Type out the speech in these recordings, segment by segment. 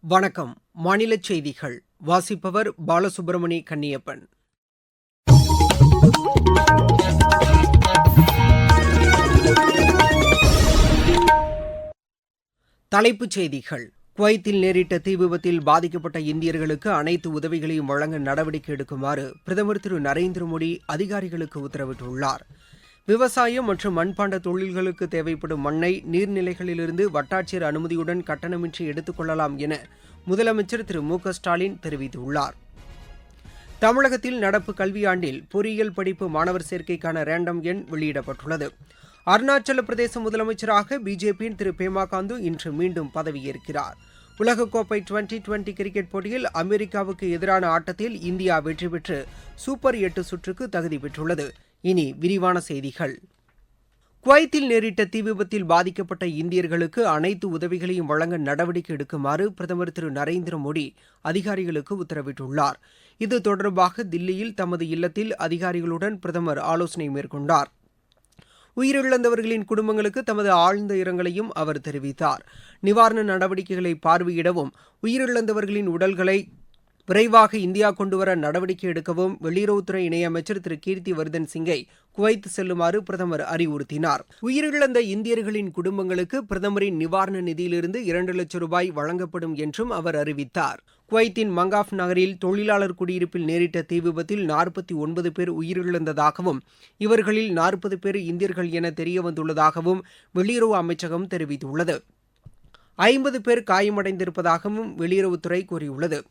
வணக்கம். மாநில செய்திகள். வாசிப்பவர் பாலசுப்ரமணி கன்னியப்பன். தலைப்புச் செய்திகள். குவைத்தில் நேரிட்ட தீ விபத்தில் பாதிக்கப்பட்ட இந்தியர்களுக்கு அனைத்து உதவிகளையும் வழங்க நடவடிக்கை எடுக்குமாறு பிரதமர் திரு நரேந்திர மோடி அதிகாரிகளுக்கு உத்தரவிட்டுள்ளார். விவசாயம் மற்றும் மண்பாண்ட தொழில்களுக்கு தேவைப்படும் மண்ணை நீர்நிலைகளிலிருந்து வட்டாட்சியர் அனுமதியுடன் கட்டணமின்றி எடுத்துக் கொள்ளலாம் என முதலமைச்சர் திரு மு ஸ்டாலின் தெரிவித்துள்ளார். தமிழகத்தில் நடப்பு கல்வியாண்டில் பொறியியல் படிப்பு மாணவர் சேர்க்கைக்கான ரேண்டம் எண் வெளியிடப்பட்டுள்ளது. அருணாச்சல பிரதேச முதலமைச்சராக பிஜேபியின் திரு பேமா காந்து இன்று மீண்டும் பதவியேற்கிறார். உலகக்கோப்பை டுவெண்டி டுவெண்டி கிரிக்கெட் போட்டியில் அமெரிக்காவுக்கு எதிரான ஆட்டத்தில் இந்தியா வெற்றி பெற்று சூப்பர் எட்டு சுற்றுக்கு தகுதி பெற்றுள்ளது. இனி விரிவான செய்திகள். குவைத்தில் நேரிட்ட தீ விபத்தில் பாதிக்கப்பட்ட இந்தியர்களுக்கு அனைத்து உதவிகளையும் வழங்க நடவடிக்கை எடுக்குமாறு பிரதமர் திரு நரேந்திர மோடி அதிகாரிகளுக்கு உத்தரவிட்டுள்ளார். இது தொடர்பாக தில்லியில் தமது இல்லத்தில் அதிகாரிகளுடன் பிரதமர் ஆலோசனை மேற்கொண்டார். உயிரிழந்தவர்களின் குடும்பங்களுக்கு தமது ஆழ்ந்த இரங்கலையும் அவர் தெரிவித்தார். நிவாரண நடவடிக்கைகளை பார்வையிடவும் உயிரிழந்தவர்களின் உடல்களை விரைவாக இந்தியா கொண்டுவர நடவடிக்கை எடுக்கவும் வெளியுறவுத்துறை இணையமைச்சர் திரு. கீர்த்தி வர்தன் சிங்கை குவைத் செல்லுமாறு பிரதமர் அறிவுறுத்தினார். உயிரிழந்த இந்தியர்களின் குடும்பங்களுக்கு பிரதமரின் நிவாரண நிதியிலிருந்து இரண்டு லட்சம் ரூபாய் வழங்கப்படும் என்றும் அவர் அறிவித்தார். குவைத்தின் மங்காஃப் நகரில் தொழிலாளர் குடியிருப்பில் நேரிட்ட தீ விபத்தில் நாற்பத்தி ஒன்பது பேர் உயிரிழந்ததாகவும் இவர்களில் நாற்பது பேர் இந்தியர்கள் என தெரியவந்துள்ளதாகவும் வெளியுறவு அமைச்சகம் தெரிவித்துள்ளது. ஐம்பது பேர் காயமடைந்திருப்பதாகவும் வெளியுறவுத்துறை கூறியுள்ளது.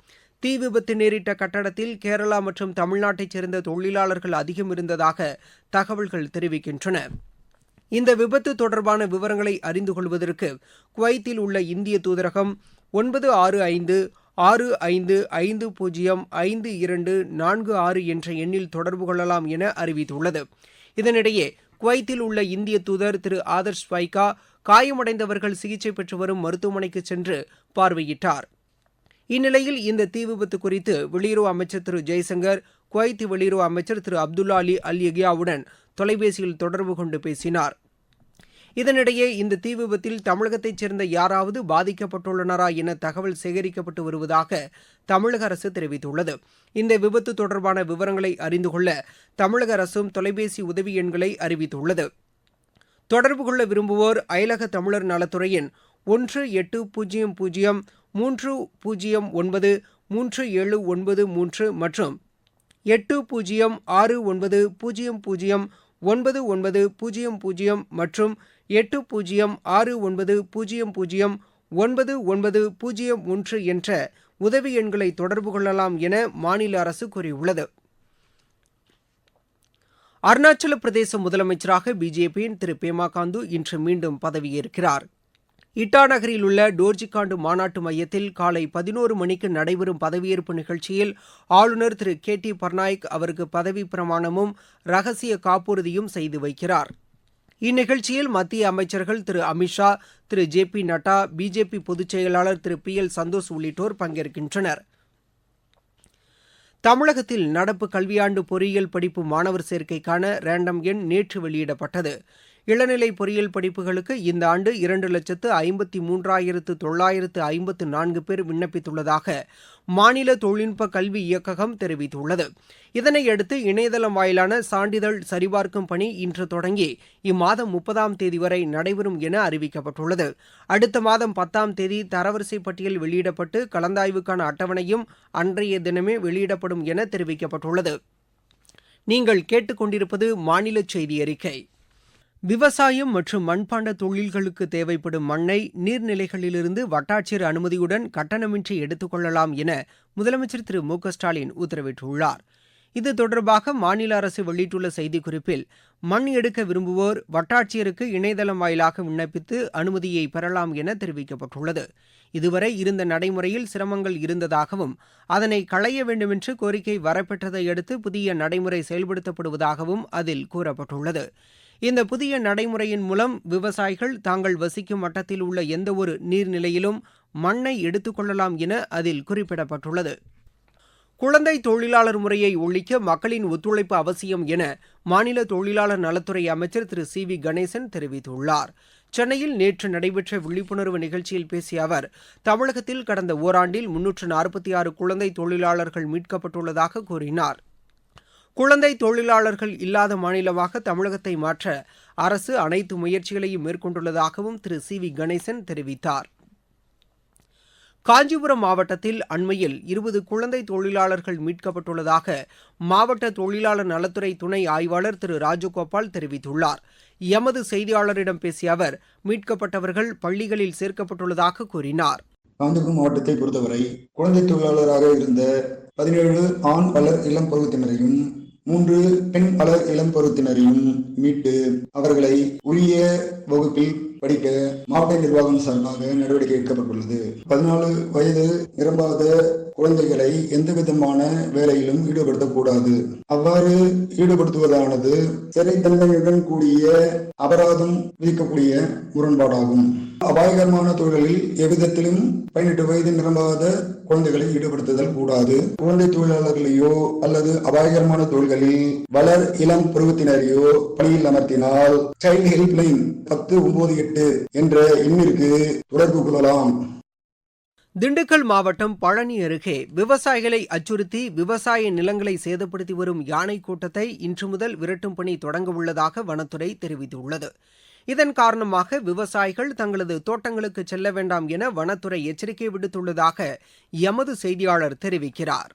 தீ விபத்து நேரிட்ட கட்டடத்தில் கேரளா மற்றும் தமிழ்நாட்டைச் சேர்ந்த தொழிலாளர்கள் அதிகம் இருந்ததாக தகவல்கள் தெரிவிக்கின்றன. இந்த விபத்து தொடர்பான விவரங்களை அறிந்து கொள்வதற்கு குவைத்தில் உள்ள இந்திய தூதரகம் ஒன்பது ஆறு ஐந்து ஆறு ஐந்து ஐந்து பூஜ்ஜியம் ஐந்து இரண்டு நான்கு ஆறு என்ற எண்ணில் தொடர்பு கொள்ளலாம் என அறிவித்துள்ளது. இதனிடையே குவைத்தில் உள்ள இந்திய தூதர் திரு ஆதர்ஷ் வைகா காயமடைந்தவர்கள் சிகிச்சை பெற்று வரும் மருத்துவமனைக்கு சென்று பார்வையிட்டார். இந்நிலையில் இந்த தீ விபத்து குறித்து வெளியுறவு அமைச்சர் திரு. ஜெய்சங்கர் குவைத் வெளியுறவு அமைச்சர் திரு. அப்துல்லா அலி அல் எகியாவுடன் தொலைபேசியில் தொடர்பு கொண்டு பேசினார். இதனிடையே இந்த தீ விபத்தில் தமிழகத்தைச் சேர்ந்த யாராவது பாதிக்கப்பட்டுள்ளனரா என தகவல் சேகரிக்கப்பட்டு வருவதாக தமிழக அரசு தெரிவித்துள்ளது. இந்த விபத்து தொடர்பான விவரங்களை அறிந்து கொள்ள தமிழக அரசும் தொலைபேசி உதவி எண்களை அறிவித்துள்ளது. தொடர்பு கொள்ள விரும்புவோர் அயலக தமிழர் நலத்துறையின் ஒன்று எட்டு பூஜ்ஜியம் பூஜ்ஜியம் மூன்று பூஜ்ஜியம் ஒன்பது மூன்று ஏழு ஒன்பது மூன்று மற்றும் எட்டு பூஜ்ஜியம் ஆறு ஒன்பது பூஜ்ஜியம் பூஜ்ஜியம் ஒன்பது ஒன்பது பூஜ்ஜியம் பூஜ்ஜியம் மற்றும் எட்டு பூஜ்ஜியம் ஆறு ஒன்பது பூஜ்ஜியம் பூஜ்ஜியம் ஒன்பது ஒன்பது பூஜ்ஜியம் ஒன்று என்ற உதவி எண்களை தொடர்பு கொள்ளலாம் என மாநில அரசு கூறியுள்ளது. அருணாச்சல பிரதேச முதலமைச்சராக பிஜேபியின் திரு. பேமா காந்து இன்று மீண்டும் பதவியேற்கிறார். இட்டா நகரில் உள்ள டோர்ஜிகாண்டு மாநாட்டு மையத்தில் காலை பதினோரு மணிக்கு நடைபெறும் பதவியேற்பு நிகழ்ச்சியில் ஆளுநர் திரு கே டி பர்நாயக் அவருக்கு பதவி பிரமாணமும் ரகசிய காப்புறுதியும் செய்து வைக்கிறார். இந்நிகழ்ச்சியில் மத்திய அமைச்சர்கள் Thiru Amit Shah Thiru J P Nadda BJP பொதுச் செயலாளர் திரு பி எல் சந்தோஷ் உள்ளிட்டோர் பங்கேற்கின்றனர். தமிழகத்தில் நடப்பு கல்வியாண்டு பொறியியல் படிப்பு மாணவர் சேர்க்கைக்கான ரேண்டம் எண் நேற்று வெளியிடப்பட்டது. இளநிலை பொறியியல் படிப்புகளுக்கு இந்த ஆண்டு இரண்டு லட்சத்து ஐம்பத்தி மூன்றாயிரத்து தொள்ளாயிரத்து ஐம்பத்து நான்கு பேர் விண்ணப்பித்துள்ளதாக மாநில தொழில்நுட்ப கல்வி இயக்ககம் தெரிவித்துள்ளது. இதனையடுத்து இணையதளம் வாயிலான சான்றிதழ் சரிபார்க்கும் பணி இன்று தொடங்கி இம்மாதம் முப்பதாம் தேதி வரை நடைபெறும் என அறிவிக்கப்பட்டுள்ளது. அடுத்த மாதம் பத்தாம் தேதி தரவரிசை பட்டியல் வெளியிடப்பட்டு கலந்தாய்வுக்கான அட்டவணையும் அன்றைய தினமே வெளியிடப்படும் என தெரிவிக்கப்பட்டுள்ளது. நீங்கள் கேட்டுக்கொண்டிருப்பது மாநில செய்தி அறிக்கை. விவசாயம் மற்றும் மண்பாண்ட தொழில்களுக்கு தேவைப்படும் மண்ணை நீர்நிலைகளிலிருந்து வட்டாட்சியர் அனுமதியுடன் கட்டணமின்றி எடுத்துக் கொள்ளலாம் என முதலமைச்சர் திரு மு க ஸ்டாலின் உத்தரவிட்டுள்ளார். இது தொடர்பாக மாநில அரசு வெளியிட்டுள்ள செய்திக்குறிப்பில் மண் எடுக்க விரும்புவோர் வட்டாட்சியருக்கு இணையதளம் வாயிலாக விண்ணப்பித்து அனுமதியை பெறலாம் என தெரிவிக்கப்பட்டுள்ளது. இதுவரை இருந்த நடைமுறையில் சிரமங்கள் இருந்ததாகவும் அதனை களைய வேண்டுமென்று கோரிக்கை வரப்பெற்றதை அடுத்து புதிய நடைமுறை செயல்படுத்தப்படுவதாகவும் அதில் கூறப்பட்டுள்ளது. இந்த புதிய நடைமுறையின் மூலம் விவசாயிகள் தாங்கள் வசிக்கும் வட்டத்தில் உள்ள எந்தவொரு நீர்நிலையிலும் மண்ணை எடுத்துக்கொள்ளலாம் என அதில் குறிப்பிடப்பட்டுள்ளது. குழந்தை தொழிலாளர் முறையை ஒழிக்க மக்களின் ஒத்துழைப்பு அவசியம் என மாநில தொழிலாளர் நலத்துறை அமைச்சர் திரு சி வி கணேசன் தெரிவித்துள்ளார். சென்னையில் நேற்று நடைபெற்ற விழிப்புணர்வு நிகழ்ச்சியில் பேசிய அவர் தமிழகத்தில் கடந்த ஓராண்டில் முன்னூற்று நாற்பத்தி ஆறு குழந்தை தொழிலாளர்கள் மீட்கப்பட்டுள்ளதாக கூறினார். குழந்தை தொழிலாளர்கள் இல்லாத மாநிலமாக தமிழகத்தை மாற்ற அரசு அனைத்து முயற்சிகளையும் மேற்கொண்டுள்ளதாகவும் திரு. சி. வி. கணேசன் தெரிவித்தார். காஞ்சிபுரம் மாவட்டத்தில் அண்மையில் இருபது குழந்தை தொழிலாளர்கள் மீட்கப்பட்டுள்ளதாக மாவட்ட தொழிலாளர் நலத்துறை துணை ஆய்வாளர் திரு. ராஜகோபால் தெரிவித்துள்ளார். எமது செய்தியாளரிடம் பேசிய அவர் மீட்கப்பட்டவர்கள் பள்ளிகளில் சேர்க்கப்பட்டுள்ளதாக கூறினார். காஞ்சிபுரம் மாவட்டத்தை பொறுத்தவரை குழந்தை தொழிலாளராக இருந்த பதினேழு ஆண் பலர் இளம் பருவத்தினரையும் மூன்று பெண் பலர் இளம் பருவத்தினரையும் மீட்டு அவர்களை உரிய வகுப்பில் படிக்க மாவட்ட நிர்வாகம் சார்பாக நடவடிக்கை எடுக்கப்பட்டுள்ளது. பதினாலு வயது நிரம்பாத குழந்தைகளை எந்த விதமான வேலையிலும் ஈடுபடுத்தக்கூடாது. அவ்வாறு ஈடுபடுத்துவதானது சிறை தண்டனையுடன் கூடிய அபராதம் விதிக்கக்கூடிய முரண்பாடாகும். அபாயகரமான தொழில்களில் எவ்விதத்திலும் பதினெட்டு வயது நிரம்பாத குழந்தைகளை ஈடுபடுத்துதல் கூடாது. குழந்தை தொழிலாளர்களையோ அல்லது அபாயகரமான தொழில்களில் வளர் இளம் பருவத்தினரையோ பணியில் அமர்த்தினால் சைல்ட் ஹெல்ப்லைன் பத்து ஒன்பது எட்டு என்ற எண்ணிற்கு தொடர்பு கொள்ளலாம். திண்டுக்கல் மாவட்டம் பழனி அருகே விவசாயிகளை அச்சுறுத்தி விவசாய நிலங்களை சேதப்படுத்தி வரும் யானை கூட்டத்தை இன்று முதல் விரட்டும் பணி தொடங்க உள்ளதாக வனத்துறை தெரிவித்துள்ளது. இதன் காரணமாக விவசாயிகள் தங்களது தோட்டங்களுக்கு செல்ல வேண்டாம் என வனத்துறை எச்சரிக்கை விடுத்துள்ளதாக எமது செய்தியாளர் தெரிவிக்கிறார்.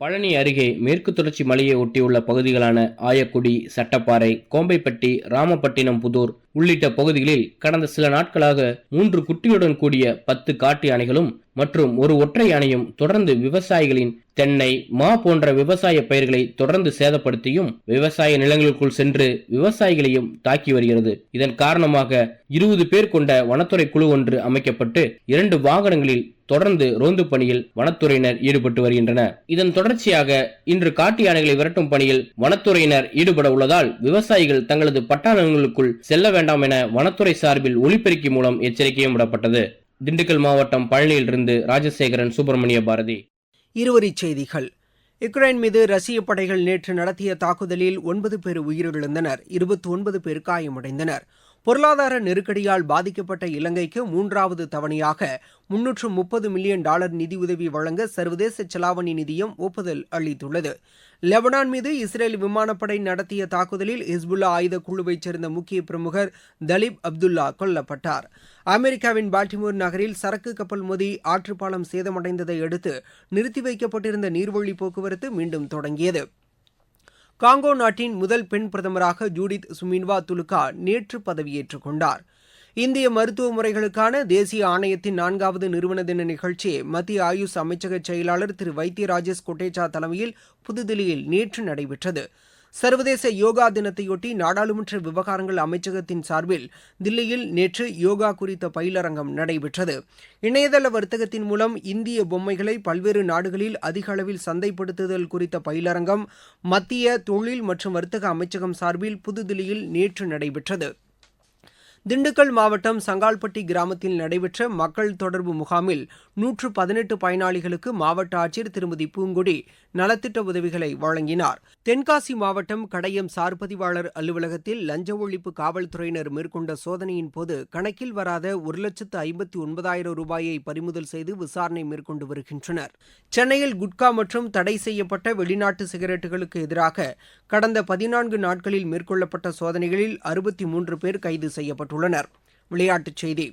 பழனி அருகே மேற்கு தொடர்ச்சி மலையை ஒட்டியுள்ள பகுதிகளான ஆயக்குடி சட்டப்பாறை கோம்பைப்பட்டி ராமப்பட்டினம் புதூர் உள்ளிட்ட பகுதிகளில் கடந்த சில நாட்களாக மூன்று குட்டியுடன் கூடிய பத்து காட்டு யானைகளும் மற்றும் ஒரு ஒற்றை யானையும் தொடர்ந்து விவசாயிகளின் தென்னை மா போன்ற விவசாய பயிர்களை தொடர்ந்து சேதப்படுத்தியும் விவசாய நிலங்களுக்குள் சென்று விவசாயிகளையும் தாக்கி வருகிறது. இதன் காரணமாக இருபது பேர் கொண்ட வனத்துறை குழு ஒன்று அமைக்கப்பட்டு இரண்டு வாகனங்களில் தொடர்ந்து ரோந்து பணியில் வனத்துறையினர் ஈடுபட்டு வருகின்றனர். இதன் தொடர்ச்சியாக இன்று காட்டு யானைகளை விரட்டும் பணியில் வனத்துறையினர் ஈடுபட உள்ளதால் விவசாயிகள் தங்களது பட்டாளங்களுக்குள் செல்ல வேண்டாம் என வனத்துறை சார்பில் ஒளிபெருக்கி மூலம் எச்சரிக்கையும் விடப்பட்டது. திண்டுக்கல் மாவட்டம் பழனியிலிருந்து ராஜசேகரன் சுப்பிரமணிய பாரதி. இருவரிச் செய்திகள். யுக்ரைன் மீது ரஷ்ய படைகள் நேற்று நடத்திய தாக்குதலில் ஒன்பது பேர் உயிரிழந்தனர் இருபத்தி ஒன்பது பேர் காயமடைந்தனர். பொருளாதார நெருக்கடியால் பாதிக்கப்பட்ட இலங்கைக்கு மூன்றாவது தவணையாக முன்னூற்று முப்பது மில்லியன் டாலர் நிதியுதவி வழங்க சர்வதேச செலாவணி நிதியம் ஒப்புதல் அளித்துள்ளது. லெபனான் மீது இஸ்ரேல் விமானப்படை நடத்திய தாக்குதலில் ஹிஸ்புல்லா ஆயுத குழுவைச் சேர்ந்த முக்கிய பிரமுகர் தலீப் அப்துல்லா கொல்லப்பட்டார். அமெரிக்காவின் பால்டிமோர் நகரில் சரக்கு கப்பல் மோதி ஆற்றுப்பாலம் சேதமடைந்ததை அடுத்து நிறுத்தி வைக்கப்பட்டிருந்த நீர்வழி போக்குவரத்து மீண்டும் தொடங்கியது. காங்கோ நாட்டின் முதல் பெண் பிரதமராக ஜூடித் சுமின்வா துலுக்கா நேற்று பதவியேற்றுக் கொண்டார். இந்திய மருத்துவ முறைகளுக்கான தேசிய ஆணையத்தின் நான்காவது நிறுவன தின நிகழ்ச்சி மத்திய ஆயுஷ் அமைச்சக செயலாளர் திரு வைத்திய ராஜேஷ் கொட்டேச்சா தலைமையில் புதுதில்லியில் நேற்று நடைபெற்றது. சர்வதேச யோகா தினத்தையொட்டி நாடாளுமன்ற விவகாரங்கள் அமைச்சகத்தின் சார்பில் தில்லியில் நேற்று யோகா குறித்த பயிலரங்கம் நடைபெற்றது. இணையதள வர்த்தகத்தின் மூலம் இந்திய பொம்மைகளை பல்வேறு நாடுகளில் அதிக அளவில் சந்தைப்படுத்துதல் குறித்த பயிலரங்கம் மத்திய தொழில் மற்றும் வர்த்தக அமைச்சகம் சார்பில் புதுதில்லியில் நேற்று நடைபெற்றது. திண்டுக்கல் மாவட்டம் சங்கால்பட்டி கிராமத்தில் நடைபெற்ற மக்கள் தொடர்பு முகாமில் நூற்று பதினெட்டு பயனாளிகளுக்கு மாவட்ட ஆட்சியர் திருமதி பூங்கொடி நலத்திட்ட உதவிகளை வழங்கினார். தென்காசி மாவட்டம் கடையம் சார்பதிவாளர் அலுவலகத்தில் லஞ்ச ஒழிப்பு காவல்துறையினர் மேற்கொண்ட சோதனையின் போது கணக்கில் வராத ஒரு லட்சத்து ஐம்பத்தி ஒன்பதாயிரம் ரூபாயை பறிமுதல் செய்து விசாரணை மேற்கொண்டு வருகின்றனர். சென்னையில் குட்கா மற்றும் தடை செய்யப்பட்ட வெளிநாட்டு சிகரெட்டுகளுக்கு எதிராக கடந்த பதினான்கு நாட்களில் மேற்கொள்ளப்பட்ட சோதனைகளில் அறுபத்தி மூன்று பேர் கைது செய்யப்பட்டுள்ளனர். விளையாட்டுச் செய்தி.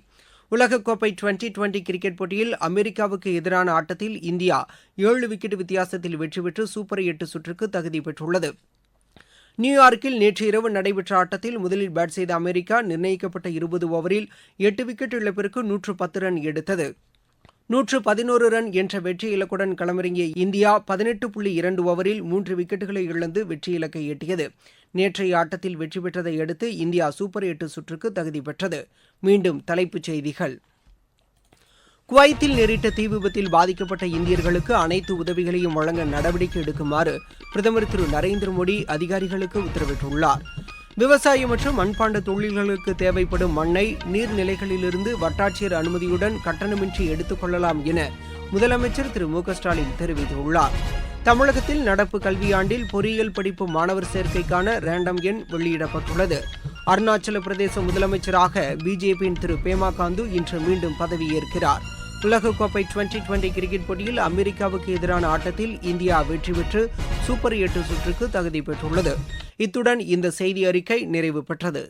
உலகக்கோப்பை டுவெண்டி டுவெண்டி கிரிக்கெட் போட்டியில் அமெரிக்காவுக்கு எதிரான ஆட்டத்தில் இந்தியா ஏழு விக்கெட் வித்தியாசத்தில் வெற்றி பெற்று சூப்பர் எட்டு சுற்றுக்கு தகுதி பெற்றுள்ளது. நியூயார்க்கில் நேற்று இரவு நடைபெற்ற ஆட்டத்தில் முதலில் பேட் செய்த அமெரிக்கா நிர்ணயிக்கப்பட்ட இருபது ஓவரில் எட்டு விக்கெட் இழப்பிற்கு நூற்று பத்து ரன் எடுத்தது. நூற்று பதினோரு ரன் என்ற வெற்றி இலக்குடன் களமிறங்கிய இந்தியா பதினெட்டு புள்ளி இரண்டு ஓவரில் மூன்று விக்கெட்டுகளை இழந்து வெற்றி இலக்கை எட்டியது. நேற்றைய ஆட்டத்தில் வெற்றி பெற்றதை அடுத்து இந்தியா சூப்பர் எட்டு சுற்றுக்கு தகுதி பெற்றது. மீண்டும் தலைப்புச் செய்திகள். குவைத்தில் நேரிட்ட தீ விபத்தில் பாதிக்கப்பட்ட இந்தியர்களுக்கு அனைத்து உதவிகளையும் வழங்க நடவடிக்கை எடுக்குமாறு பிரதமர் திரு நரேந்திர மோடி அதிகாரிகளுக்கு உத்தரவிட்டுள்ளார். விவசாயம் மற்றும் மண்பாண்ட தொழில்களுக்கு தேவைப்படும் மண்ணை நீர்நிலைகளிலிருந்து வட்டாட்சியர் அனுமதியுடன் கட்டணமின்றி எடுத்துக் கொள்ளலாம் என முதலமைச்சர் திரு மு ஸ்டாலின் தெரிவித்துள்ளார். தமிழகத்தில் நடப்பு கல்வியாண்டில் பொறியியல் படிப்பு மாணவர் சேர்க்கைக்கான ரேண்டம் எண் வெளியிடப்பட்டுள்ளது. அருணாச்சல பிரதேச முதலமைச்சராக பிஜேபியின் திரு பேமா காந்து இன்று மீண்டும் பதவியேற்கிறார். உலகக்கோப்பை டுவெண்டி டுவெண்டி கிரிக்கெட் போட்டியில் அமெரிக்காவுக்கு எதிரான ஆட்டத்தில் இந்தியா வெற்றி பெற்று சூப்பர் எட்டு சுற்றுக்கு தகுதி பெற்றுள்ளது. இத்துடன் இந்த செய்தி அறிக்கை நிறைவு பெற்றது.